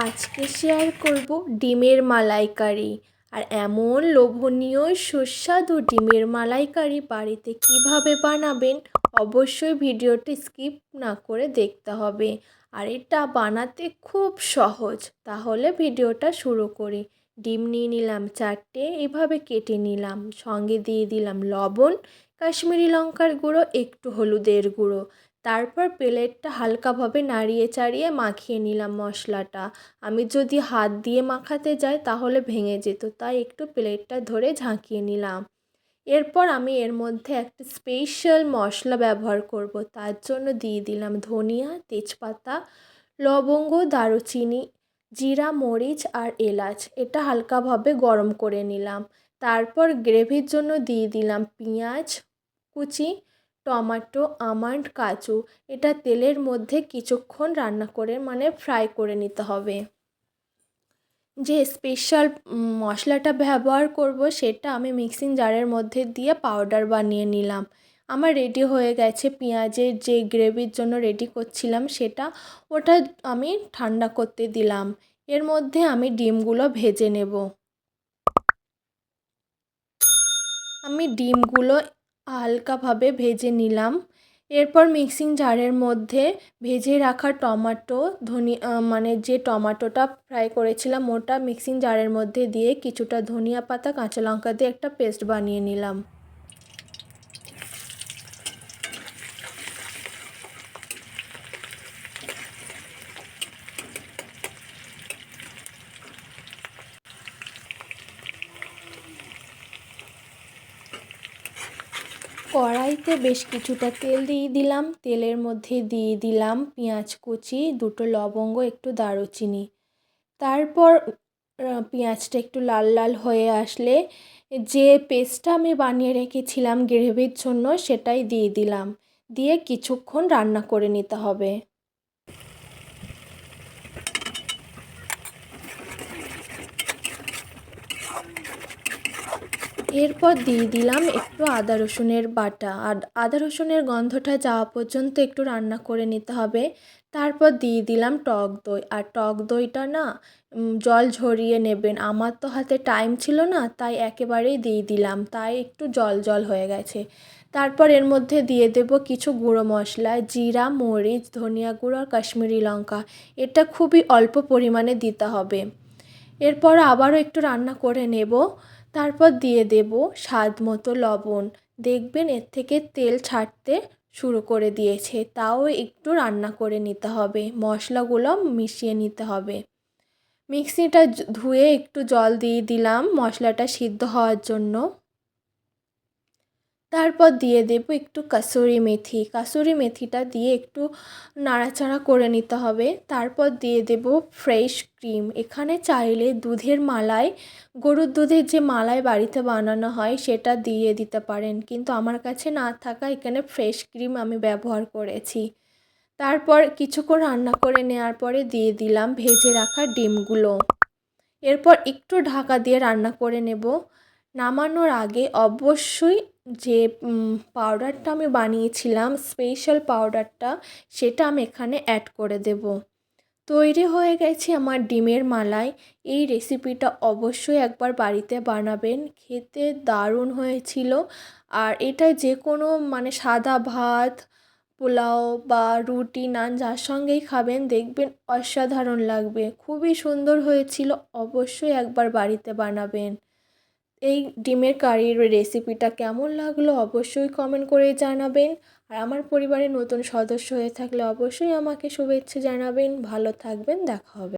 আজকে শেয়ার করব ডিমের মালাইকারি। আর এমন লোভনীয়, সুস্বাদু ডিমের মালাইকারি বাড়িতে কীভাবে বানাবেন অবশ্যই ভিডিওটি স্কিপ না করে দেখতে হবে। আর এটা বানাতে খুব সহজ। তাহলে ভিডিওটা শুরু করি। ডিম নিয়ে নিলাম চারটে, এভাবে কেটে নিলাম। সঙ্গে দিয়ে দিলাম লবণ, কাশ্মীরি লঙ্কার গুঁড়ো, একটু হলুদের গুঁড়ো। তারপর প্লেটটা হালকাভাবে নাড়িয়ে চাড়িয়ে মাখিয়ে নিলাম মশলাটা। আমি যদি হাত দিয়ে মাখাতে যাই তাহলে ভেঙে যেত, তাই একটু প্লেটটা ধরে ঝাঁকিয়ে নিলাম। এরপর আমি এর মধ্যে একটা স্পেশাল মশলা ব্যবহার করব, তার জন্য দিয়ে দিলাম ধনিয়া, তেজপাতা, লবঙ্গ, দারুচিনি, জিরা, মরিচ আর এলাচ। এটা হালকাভাবে গরম করে নিলাম। তারপর গ্রেভির জন্য দিয়ে দিলাম পেঁয়াজ কুচি টমাটো, আমন্ড, কাজু, এটা তেলের মধ্যে কিছুক্ষণ রান্না করে মানে ফ্রাই করে নিতে হবে। যে স্পেশাল মশলাটা ব্যবহার করব, সেটা আমি মিক্সিং জারের মধ্যে দিয়ে পাউডার বানিয়ে নিলাম। আমার রেডি হয়ে গেছে পেঁয়াজের যে গ্রেভির জন্য রেডি করছিলাম, সেটা ওটা আমি ঠান্ডা করতে দিলাম। এর মধ্যে আমি ডিমগুলো ভেজে নেব। আমি ডিমগুলো হালকাভাবে ভেজে নিলাম। এরপর মিক্সিং জারের মধ্যে ভেজে রাখা টমাটো ধনিয়া মানে যে টমাটোটা ফ্রাই করেছিলাম ওটা মিক্সিং জারের মধ্যে দিয়ে কিছুটা ধনিয়া পাতা, কাঁচা লঙ্কা দিয়ে একটা পেস্ট বানিয়ে নিলাম। কড়াইতে বেশ কিছুটা তেল দিয়ে দিলাম। তেলের মধ্যে দিয়ে দিলাম পেঁয়াজ কুচি, দুটো লবঙ্গ, একটু দারুচিনি। তারপর পেঁয়াজটা একটু লাল লাল হয়ে আসলে যে পেস্টটা আমি বানিয়ে রেখেছিলাম গ্রেভির জন্য সেটাই দিয়ে দিলাম। দিয়ে কিছুক্ষণ রান্না করে নিতে হবে। এরপর দিয়ে দিলাম একটু আদা রসুনের বাটা। আর আদা রসুনের গন্ধটা যাওয়া পর্যন্ত একটু রান্না করে নিতে হবে। তারপর দিয়ে দিলাম টক দই। আর টক দইটা না জল ঝরিয়ে নেবেন। আমার তো হাতে টাইম ছিল না, তাই একেবারেই দিয়ে দিলাম। তাই একটু জল জল হয়ে গেছে। তারপর এর মধ্যে দিয়ে দেব কিছু গুঁড়ো মশলা, জিরা, মরিচ, ধনিয়া গুঁড়ো আর কাশ্মীরি লঙ্কা। এটা খুবই অল্প পরিমাণে দিতে হবে। এরপর আবারও একটু রান্না করে নেব। তারপর দিয়ে দেব স্বাদ মতো লবণ। দেখবেন এর থেকে তেল ছাড়তে শুরু করে দিয়েছে। তাও একটু রান্না করে নিতে হবে। মশলাগুলো মিশিয়ে নিতে হবে। মিক্সিটা ধুয়ে একটু জল দিয়ে দিলাম মশলাটা সিদ্ধ হওয়ার জন্য। তারপর দিয়ে দেব একটু কাসুরি মেথি। কাসুরি মেথিটা দিয়ে একটু নাড়াচাড়া করে নিতে হবে। তারপর দিয়ে দেব ফ্রেশ ক্রিম। এখানে চাইলে দুধের মালাই, গরুর দুধের যে মালাই বাড়িতে বানানো হয় সেটা দিয়ে দিতে পারেন। কিন্তু আমার কাছে না থাকা এখানে ফ্রেশ ক্রিম আমি ব্যবহার করেছি। তারপর কিছুক্ষণ রান্না করে নেওয়ার পরে দিয়ে দিলাম ভেজে রাখা ডিমগুলো। এরপর একটু ঢাকা দিয়ে রান্না করে নেব। নামানোর আগে অবশ্যই যে পাউডারটা আমি বানিয়েছিলাম স্পেশাল পাউডারটা সেটা আমি এখানে অ্যাড করে দেব। তৈরি হয়ে গেছে আমার ডিমের মালাই। এই রেসিপিটা অবশ্যই একবার বাড়িতে বানাবেন। খেতে দারুণ হয়েছিল। আর এটা যে কোনো মানে সাদা ভাত, পোলাও বা রুটি, নান যার সঙ্গেই খাবেন, দেখবেন অসাধারণ লাগবে। খুবই সুন্দর হয়েছিল। অবশ্যই একবার বাড়িতে বানাবেন। এই ডিমের কারির রেসিপিটা কেমন লাগল অবশ্যই কমেন্ট করে জানাবেন। আর আমার পরিবারের নতুন সদস্য হয়ে থাকলে অবশ্যই আমাকে শুভেচ্ছা জানাবেন। ভালো থাকবেন, দেখা হবে।